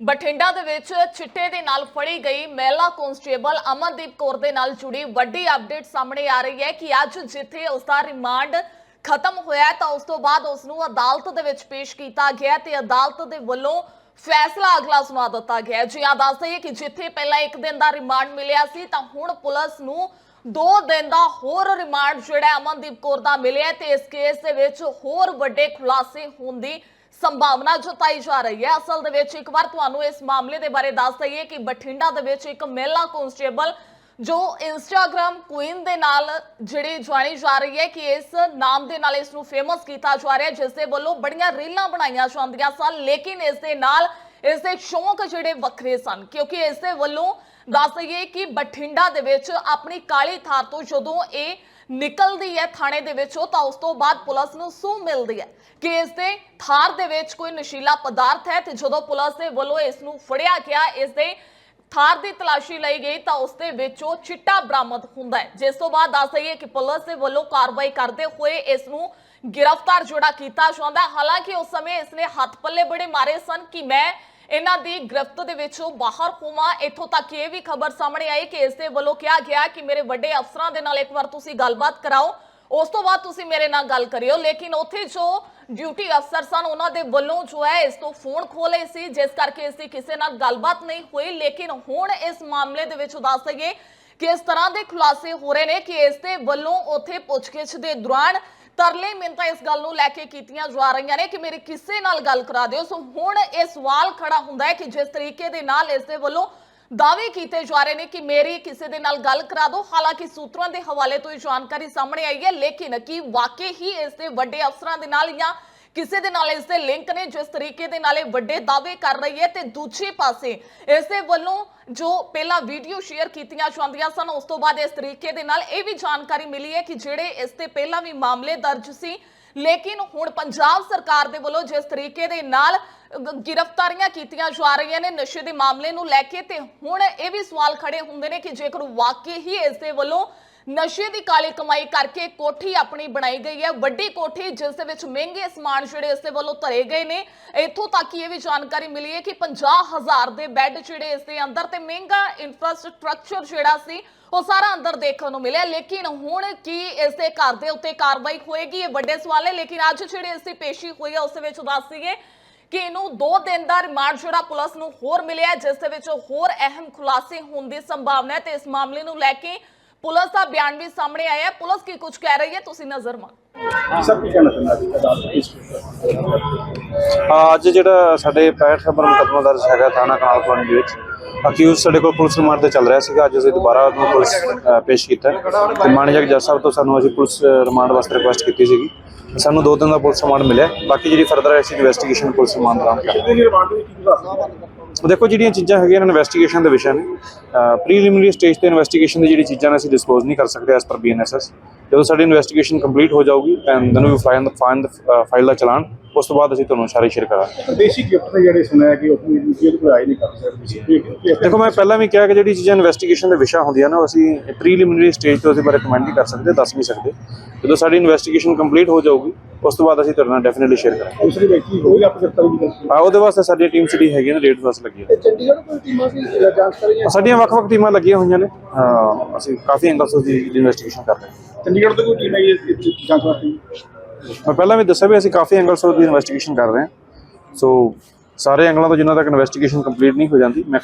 ਬਠਿੰਡਾ ਦੇ ਵਿੱਚ ਚਿੱਟੇ ਦੇ ਨਾਲ ਫੜੀ ਗਈ ਮਹਿਲਾ ਕਨਸਟੇਬਲ ਅਮਨਦੀਪ ਕੌਰ ਦੇ ਨਾਲ ਜੁੜੀ ਵੱਡੀ ਅਪਡੇਟ ਸਾਹਮਣੇ ਆ ਰਹੀ ਹੈ ਕਿ ਅੱਜ ਜਿੱਥੇ ਉਸ ਦਾ ਰਿਮਾਂਡ ਖਤਮ ਹੋਇਆ ਤਾਂ ਉਸ ਤੋਂ ਬਾਅਦ ਉਸ ਨੂੰ ਅਦਾਲਤ ਦੇ ਵਿੱਚ ਪੇਸ਼ ਕੀਤਾ ਗਿਆ ਤੇ ਅਦਾਲਤ ਦੇ ਵੱਲੋਂ ਫੈਸਲਾ ਅਗਲਾ ਸੁਣਾ ਦਿੱਤਾ ਗਿਆ ਹੈ। ਜੀ ਆ ਦੱਸ ਦਈਏ ਕਿ ਜਿੱਥੇ ਪਹਿਲਾਂ ਇੱਕ ਦਿਨ ਦਾ ਰਿਮਾਂਡ ਮਿਲਿਆ ਸੀ, ਤਾਂ ਹੁਣ ਪੁਲਿਸ ਨੂੰ ਦੋ ਦਿਨ ਦਾ ਹੋਰ ਰਿਮਾਂਡ ਜਿਹੜਾ ਅਮਨਦੀਪ ਕੌਰ ਦਾ ਮਿਲਿਆ ਹੈ ਤੇ ਇਸ ਕੇਸ ਦੇ ਵਿੱਚ ਹੋਰ ਵੱਡੇ ਖੁਲਾਸੇ ਹੋਣ ਦੀ ਸੰਭਾਵਨਾ ਜਤਾਈ ਜਾ ਰਹੀ ਹੈ। ਅਸਲ ਦੇ ਵਿੱਚ ਇੱਕ ਵਾਰ ਤੁਹਾਨੂੰ ਇਸ ਮਾਮਲੇ ਦੇ ਬਾਰੇ ਦੱਸ ਦਈਏ ਕਿ ਬਠਿੰਡਾ ਦੇ ਵਿੱਚ ਇੱਕ ਮਹਿਲਾ ਕਨਸਟੇਬਲ ਜੋ ਇੰਸਟਾਗ੍ਰam ਕੁਈਨ ਦੇ ਨਾਲ ਜਿਹੜੀ ਜਾਣੀ ਜਾ ਰਹੀ ਹੈ ਕਿ ਇਸ ਨਾਮ ਦੇ ਨਾਲ ਇਸ ਨੂੰ ਫੇਮਸ ਕੀਤਾ ਜਾ ਰਿਹਾ ਹੈ, ਜਿਸ ਦੇ ਵੱਲੋਂ ਬੜੀਆਂ ਰੀਲਾਂ ਬਣਾਈਆਂ ਜਾਂਦੀਆਂ ਸਨ, ਲੇਕਿਨ ਇਸ ਦੇ ਨਾਲ ਇਸ ਦੇ ਸ਼ੌਂਕ ਜਿਹੜੇ ਵੱਖਰੇ ਸਨ। ਕਿਉਂਕਿ ਇਸ ਦੇ ਵੱਲੋਂ ਦੱਸ ਦਈਏ ਕਿ ਬਠਿੰਡਾ ਦੇ ਵਿੱਚ ਆਪਣੀ ਕਾਲੀ ਥਾਰ ਤੋਂ ਜਦੋਂ ਇਹ ਨਿਕਲਦੀ ਹੈ ਥਾਣੇ ਦੇ ਵਿੱਚੋਂ ਤਾਂ ਉਸ ਤੋਂ ਬਾਅਦ ਪੁਲਿਸ ਨੂੰ ਸੂਹ ਮਿਲਦੀ ਹੈ ਕਿ ਇਸ ਦੇ ਥਾਰ ਦੇ ਵਿੱਚ ਕੋਈ ਨਸ਼ੀਲਾ ਪਦਾਰਥ ਹੈ ਤੇ ਜਦੋਂ ਪੁਲਿਸ ਦੇ ਵੱਲੋਂ ਇਸ ਨੂੰ ਫੜਿਆ ਗਿਆ, ਇਸ ਦੇ ਥਾਰ ਦੀ ਤਲਾਸ਼ੀ ਲਈ ਗਈ, ਤਾਂ ਉਸ ਦੇ ਵਿੱਚੋਂ ਚਿੱਟਾ ਬਰਾਮਦ ਹੁੰਦਾ ਹੈ। ਜਿਸ ਤੋਂ ਬਾਅਦ ਦੱਸ ਦਈਏ ਕਿ ਪੁਲਿਸ ਦੇ ਵੱਲੋਂ ਕਾਰਵਾਈ ਕਰਦੇ ਹੋਏ ਇਸ ਨੂੰ ਗ੍ਰਿਫਤਾਰ ਜਿਹੜਾ ਕੀਤਾ ਜਾਂਦਾ ਹਾਲਾਂਕਿ ਉਸ ਸਮੇਂ ਇਸਨੇ ਹੱਥ ਪੱਲੇ ਬੜੇ ਮਾਰੇ ਸਨ ਕਿ ਮੈਂ ਇਹਨਾਂ ਦੀ ਗ੍ਰਿਫਤ ਦੇ ਵਿੱਚੋਂ ਬਾਹਰ ਹੋਵਾਂ ਇੱਥੋਂ ਤੱਕ ਇਹ ਵੀ ਖਬਰ ਸਾਹਮਣੇ ਆਈ ਕਿ ਇਸ ਦੇ ਵੱਲੋਂ ਕਿਹਾ ਗਿਆ ਕਿ ਮੇਰੇ ਵੱਡੇ ਅਫਸਰਾਂ ਦੇ ਨਾਲ ਇੱਕ ਵਾਰ ਤੁਸੀਂ ਗੱਲਬਾਤ ਕਰਾਓ। ਉਸ ਤੋਂ ਬਾਅਦ ਤੁਸੀਂ ਮੇਰੇ ਨਾਲ ਗੱਲ ਕਰਿਓ। ਲੇਕਿਨ ਉੱਥੇ ਜੋ ਡਿਊਟੀ ਅਫਸਰ ਸਨ, ਉਹਨਾਂ ਦੇ ਵੱਲੋਂ ਜੋ ਹੈ, ਇਸ ਤੋਂ ਫੋਨ ਖੋਲੇ ਸੀ, ਜਿਸ ਕਰਕੇ ਇਸ ਦੀ ਕਿਸੇ ਨਾਲ ਗੱਲਬਾਤ ਨਹੀਂ ਹੋਈ। ਲੇਕਿਨ ਹੁਣ ਇਸ ਮਾਮਲੇ ਦੇ ਵਿੱਚ ਦੱਸ ਦਈਏ ਕਿ ਇਸ ਤਰ੍ਹਾਂ ਦੇ ਖੁਲਾਸੇ ਹੋ ਰਹੇ ਨੇ ਕਿ ਇਸ ਦੇ ਵੱਲੋਂ ਉੱਥੇ ਪੁੱਛਗਿੱਛ ਦੇ ਦੌਰਾਨ ਤਰਲੇ ਮਿੰਤਾਂ ਇਸ ਗੱਲ ਨੂੰ ਲੈ ਕੇ ਕੀਤੀਆਂ ਜਾ ਰਹੀਆਂ ਨੇ ਕਿ ਮੇਰੇ ਕਿਸੇ ਨਾਲ ਗੱਲ ਕਰਾ ਦਿਓ। ਸੋ ਹੁਣ ਇਹ ਸਵਾਲ ਖੜਾ ਹੁੰਦਾ ਹੈ ਕਿ ਜਿਸ ਤਰੀਕੇ ਦੇ ਨਾਲ ਇਸ ਦੇ ਵੱਲੋਂ ਦਾਅਵੇ ਕੀਤੇ ਜਾ ਰਹੇ ਨੇ ਕਿ ਮੇਰੀ ਕਿਸੇ ਦੇ ਨਾਲ ਗੱਲ ਕਰਾ ਦਿਓ। ਹਾਲਾਂਕਿ ਸੂਤਰਾਂ ਦੇ ਹਵਾਲੇ ਤੋਂ ਇਹ ਜਾਣਕਾਰੀ ਸਾਹਮਣੇ ਆਈ ਹੈ, ਲੇਕਿਨ ਕੀ ਵਾਕਈ ਹੀ ਇਸ ਦੇ ਵੱਡੇ ਅਫਸਰਾਂ ਦੇ ਨਾਲ ਜਾਂ ਕਿਸੇ ਦੇ ਨਾਲ ਇਸ ਦੇ ਲਿੰਕ ਨੇ, ਜਿਸ ਤਰੀਕੇ ਦੇ ਨਾਲ ਇਹ ਵੱਡੇ ਦਾਅਵੇ ਕਰ ਰਹੀ ਹੈ ਤੇ ਦੂਜੇ ਪਾਸੇ ਇਸ ਦੇ ਵੱਲੋਂ ਜੋ ਪਹਿਲਾਂ ਵੀਡੀਓ ਸ਼ੇਅਰ ਕੀਤੀਆਂ ਜਾਂਦੀਆਂ ਸਨ, ਉਸ ਤੋਂ ਬਾਅਦ ਇਸ ਤਰੀਕੇ ਦੇ ਨਾਲ ਇਹ ਵੀ ਜਾਣਕਾਰੀ ਮਿਲੀ ਹੈ ਕਿ ਜਿਹੜੇ ਇਸ ਤੇ ਪਹਿਲਾਂ ਵੀ ਮਾਮਲੇ ਦਰਜ ਸੀ, ਲੇਕਿਨ ਹੁਣ ਪੰਜਾਬ ਸਰਕਾਰ ਦੇ ਵੱਲੋਂ ਜਿਸ ਤਰੀਕੇ ਦੇ ਨਾਲ ਗ੍ਰਿਫਤਾਰੀਆਂ ਕੀਤੀਆਂ ਜਾ ਰਹੀਆਂ ਨੇ ਨਸ਼ੇ ਦੇ ਮਾਮਲੇ ਨੂੰ ਲੈ ਕੇ ਤੇ ਹੁਣ ਇਹ ਵੀ ਸਵਾਲ ਖੜੇ ਹੁੰਦੇ ਨੇ ਕਿ ਜੇਕਰ ਵਾਕਈ ਹੀ ਇਸ ਦੇ ਵੱਲੋਂ ਨਸ਼ੇ ਦੀ ਕਾਲੀ ਕਮਾਈ ਕਰਕੇ ਕੋਠੀ ਆਪਣੀ ਬਣਾਈ ਗਈ ਹੈ। ਵੱਡੀ ਕੋਠੀ, ਜਿਸ ਦੇ ਵਿੱਚ ਮਹਿੰਗੇ ਸਮਾਨ ਜਿਹੜੇ ਇਸ ਦੇ ਵੱਲੋਂ ਧਰੇ ਗਏ ਨੇ। ਇੱਥੋਂ ਤੱਕ ਇਹ ਵੀ ਜਾਣਕਾਰੀ ਮਿਲੀ ਹੈ ਕਿ 50000 ਦੇ ਬੈੱਡ ਜਿਹੜੇ ਇਸ ਦੇ ਅੰਦਰ ਤੇ ਮਹਿੰਗਾ ਇਨਫਰਾਸਟ੍ਰਕਚਰ ਜਿਹੜਾ ਸੀ, ਉਹ ਸਾਰਾ ਅੰਦਰ ਦੇਖਣ ਨੂੰ ਮਿਲਿਆ। ਲੇਕਿਨ ਹੁਣ ਕੀ ਇਸ ਦੇ ਘਰ ਦੇ ਉੱਤੇ ਕਾਰਵਾਈ ਹੋਏਗੀ, ਇਹ ਵੱਡੇ ਸਵਾਲ ਹੈ। ਲੇਕਿਨ ਅੱਜ ਜਿਹੜੇ ਇਸ ਦੀ ਪੇਸ਼ੀ ਹੋਈ ਹੈ, ਉਸ ਵਿੱਚ ਦੱਸ ਦਈਏ ਕਿ ਇਹਨੂੰ 2 ਦਿਨ ਦਾ ਰਿਮਾਂਡ ਜਿਹੜਾ ਪੁਲਿਸ ਨੂੰ ਹੋਰ ਮਿਲਿਆ ਜਿਸ ਦੇ ਵਿੱਚ ਹੋਰ ਅਹਿਮ ਖੁਲਾਸੇ ਹੋਣ ਦੀ ਸੰਭਾਵਨਾ ਹੈ। ਤੇ ਇਸ ਮਾਮਲੇ ਨੂੰ ਲੈ ਕੇ ਪੁਲਿਸ ਦਾ ਬਿਆਨ ਵੀ ਸਾਹਮਣੇ ਆਇਆ ਹੈ। ਪੁਲਿਸ ਕੀ ਕੁਝ ਕਹਿ ਰਹੀ ਹੈ? ਤੁਸੀਂ ਨਜ਼ਰ ਮਾਰੋ। ਸਭ ਕੀ ਕਹਿਣਾ ਚਾਹੁੰਦਾ ਹਾਂ, ਅੱਜ ਜਿਹੜਾ ਸਾਡੇ 65 ਨੰਬਰ ਮੁਕੱਦਮਾ ਦਰਜ ਹੈਗਾ ਥਾਣਾ ਕਨਾਲ ਕਲੋਨੀ ਦੇ ਵਿੱਚ ਅਕਿਊਜ਼ ਸਾਡੇ ਕੋਲ ਪੁਲਿਸ ਰਿਮਾਂਡ ਤੇ ਚੱਲ ਰਿਹਾ ਸੀਗਾ। ਅੱਜ ਅਸੀਂ ਦੁਬਾਰਾ ਉਹਨੂੰ ਪੁਲਿਸ ਪੇਸ਼ ਕੀਤਾ ਤੇ ਮਾਨਯੋਗ ਜੱਜ ਸਾਹਿਬ ਤੋਂ ਸਾਨੂੰ ਅਸੀਂ ਪੁਲਿਸ ਰਿਮਾਂਡ ਵਾਸਤੇ ਰਿਕੁਐਸਟ ਕੀਤੀ ਸੀਗੀ। ਸਾਨੂੰ ਦੋ ਦਿਨ ਦਾ ਪੁਲਿਸ ਰਿਮਾਂਡ ਮਿਲਿਆ। ਬਾਕੀ ਜਿਹੜੀ ਫਰਦਰ ਅਸੀਂ ਇਨਵੈਸਟੀਗੇਸ਼ਨ ਪੁਲਿਸ ਰਿਮਾਂਡ ਦੌਰਾਨ ਕਰਾਂਗੇ। ਕਿੰਨੇ ਦੇਖੋ ਜਿਹੜੀਆਂ ਚੀਜ਼ਾਂ ਹੈਗੀਆਂ ਇਨਵੈਸਟੀਗੇਸ਼ਨ ਦੇ ਵਿਸ਼ਾ ਨੇ ਪ੍ਰੀਲਿਮਿਨਰੀ ਸਟੇਜ ਤੇ ਇਨਵੈਸਟੀਗੇਸ਼ਨ ਦੀ ਜਿਹੜੀ ਚੀਜ਼ਾਂ ਨੇ ਅਸੀਂ ਡਿਸਕਲੋਜ਼ ਨਹੀਂ ਕਰ ਸਕਦੇ ਐਸ ਪਰ ਬੀਐਨਐਸਐਸ ਜਦੋਂ ਸਾਡੀ ਇਨਵੈਸਟੀਗੇਸ਼ਨ ਕੰਪਲੀਟ ਹੋ ਜਾਊਗੀ ਐਂਡ ਦੈਨ ਵੀ ਫਾਈਲ ਫਾਈਲ ਫਾਈਲ ਦਾ ਚਲਾਨ ਉਸ ਤੋਂ ਬਾਅਦ ਅਸੀਂ ਤੁਹਾਨੂੰ ਸਾਰੇ ਸ਼ੇਅਰ ਕਰਾਂਗੇ। ਦੇਸੀ ਗਿਫਟ ਦੇ ਜਿਹੜੇ ਸੁਣਿਆ ਕਿ ਉਹ ਜੇਲ੍ਹ ਕੋਈ ਆਈ ਨਹੀਂ ਕਰ ਸਕਦੇ। ਦੇਖੋ ਮੈਂ ਪਹਿਲਾਂ ਵੀ ਕਿਹਾ ਕਿ ਜਿਹੜੀ ਚੀਜ਼ਾਂ ਇਨਵੈਸਟੀਗੇਸ਼ਨ ਦੇ ਵਿਸ਼ਾ ਹੁੰਦੀਆਂ ਨੇ ਉਹ ਅਸੀਂ ਪ੍ਰੀਲਿਮਿਨਰੀ ਸਟੇਜ ਤੋਂ ਅਸੀਂ ਬਾਰੇ ਕਮੈਂਟ ਨਹੀਂ ਕਰ ਸਕਦੇ ਦੱਸ ਨਹੀਂ ਸਕਦੇ। ਜਦੋਂ ਸਾਡੀ ਇਨਵੈਸਟੀਗੇਸ਼ਨ ਕੰਪਲੀਟ ਹੋ ਜਾਊਗੀ ਉਸ ਤੋਂ ਬਾਅਦ ਅਸੀਂ ਤੁਹਾਡੇ ਨਾਲ ਡੈਫੀਨਿਟਲੀ ਸ਼ੇਅਰ ਕਰਾਂਗੇ। ਦੂਸਰੀ ਵਿਅਕਤੀ ਹੋਈ ਆਪ ਗ੍ਰਿਫਤਾਰੀ ਦੀ ਆ ਉਹਦੇ ਵਾਸਤੇ ਸਾਡੀ ਟੀਮ ਜਿਹੜੀ ਹੈਗੀ ਨਾ ਰੇਟ ਵਾਸਤੇ ਲੱਗੀ ਹੈ ਚੰਡੀਗੜ੍ਹ ਕੋਈ ਟੀਮਾਂ ਸੀ ਜਾਂਚ ਕਰ ਰਹੀਆਂ? ਸਾਡੀਆਂ ਵੱਖ-ਵੱਖ ਟੀਮਾਂ ਲੱਗੀਆਂ ਹੋਈਆਂ ਨੇ। ਅਹ ਅਸੀਂ ਕਾਫੀ ਐਂਗਲਸ ਦੀ ਇਨਵੈਸਟੀਗੇਸ਼ਨ ਕਰ ਰਹੇ ਹਾਂ। ਚੰਡੀਗੜ੍ਹ ਤੋਂ ਕੋਈ ਟੀਮ ਹੈ ਇਹ ਜਾਂਚ ਵਾਸਤੇ? ਮੈਂ ਪਹਿਲਾਂ ਵੀ ਦੱਸਿਆ ਵੀ ਅਸੀਂ ਕਾਫੀ ਐਂਗਲਸ ਦੀ ਇਨਵੈਸਟੀਗੇਸ਼ਨ ਕਰ ਰਹੇ ਹਾਂ। ਸੋ ਸਾਰੇ ਐਂਗਲਾਂ ਤੋਂ ਜਿੰਨਾ ਤੱਕ ਇਨਵੈਸਟੀਗੇਸ਼ਨ ਕੰਪਲੀਟ ਨਹੀਂ ਹੋ ਜਾਂਦੀ ਮੈਂ